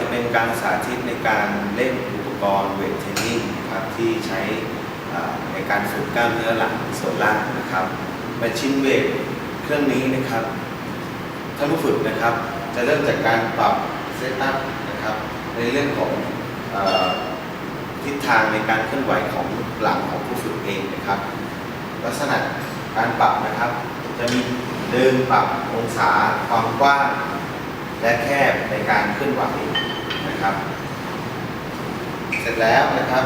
จะเป็นการสาธิตในการเล่นอุปกรณ์เวทเทรนนิ่งครับที่ใช้ในการฝึกกล้ามเนื้อหลังส่วนล่างนะครับเป็นชิ้นเวทเครื่องนี้นะครับท่านผู้ฝึกนะครับ จะเริ่มจากการปรับเซตอัพนะครับในเรื่องของทิศทางในการเคลื่อนไหวของหลังของผู้ฝึกเองนะครับ ลักษณะการปรับนะครับ จะมีเดินปรับองศาความกว้าง และแคบในการเคลื่อนไหวนะครับ เสร็จแล้วนะครับ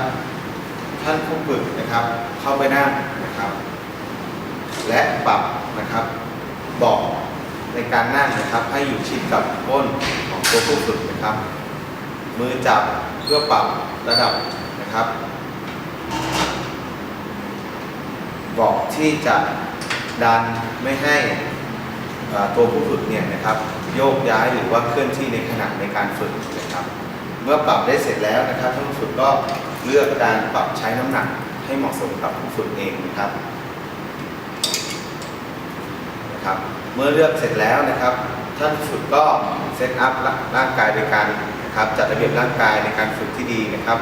ท่านผู้ฝึกนะครับ เข้าไปนั่งนะครับ และปรับนะครับเบอกในการนั่งนะครับ ให้อยู่ชิดกับก้นของตัวผู้ฝึกนะครับ มือจับเพื่อปรับระดับนะครับบอกที่จะดันไม่ให้ ตัวผู้ฝึกเนี่ยนะครับโยกย้ายหรือว่าเคลื่อนที่ในขณะในการฝึกนะครับ เมื่อปรับได้เสร็จแล้วนะครับท่านผู้ฝึกก็เลือกการปรับใช้น้ำหนักให้เหมาะสมกับผู้ฝึกเองนะครับนะครับ เมื่อเลือกเสร็จแล้วนะครับ ท่านผู้ฝึกก็เซตอัพร่างกายโดยการนะครับจัดระเบียบร่างกายในการฝึกที่ดีนะครับ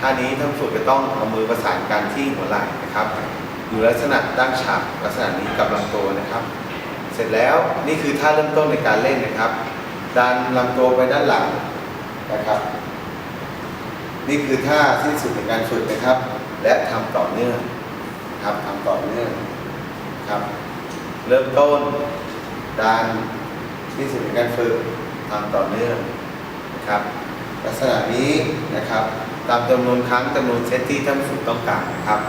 ท่านี้ท่านผู้ฝึกจะต้องเอามือประสานกันที่หัวไหล่นะครับ อยู่ลักษณะตั้งฉากลักษณะนี้กับลำตัวนะครับ เสร็จแล้วนี่คือท่าเริ่มต้นในการเล่นนะครับ ดันลำตัวไปด้านหลังนะครับ นี่คือท่าที่สุดในการฝึกนะครับ และทำต่อเนื่องครับทำต่อเนื่องครับ เริ่มต้นดันที่สุดในการฝึกทำต่อเนื่องนะครับ ลักษณะนี้นะครับตามจำนวนครั้งจำนวนเซตที่ท่านฝึกต้องการนะครับ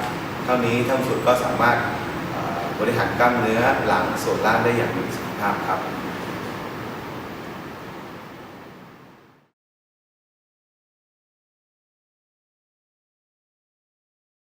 เท่านี้ท่านฝึกก็สามารถ บริหารกล้ามเนื้อหลังส่วนล่างได้อย่างมีประสิทธิภาพครับ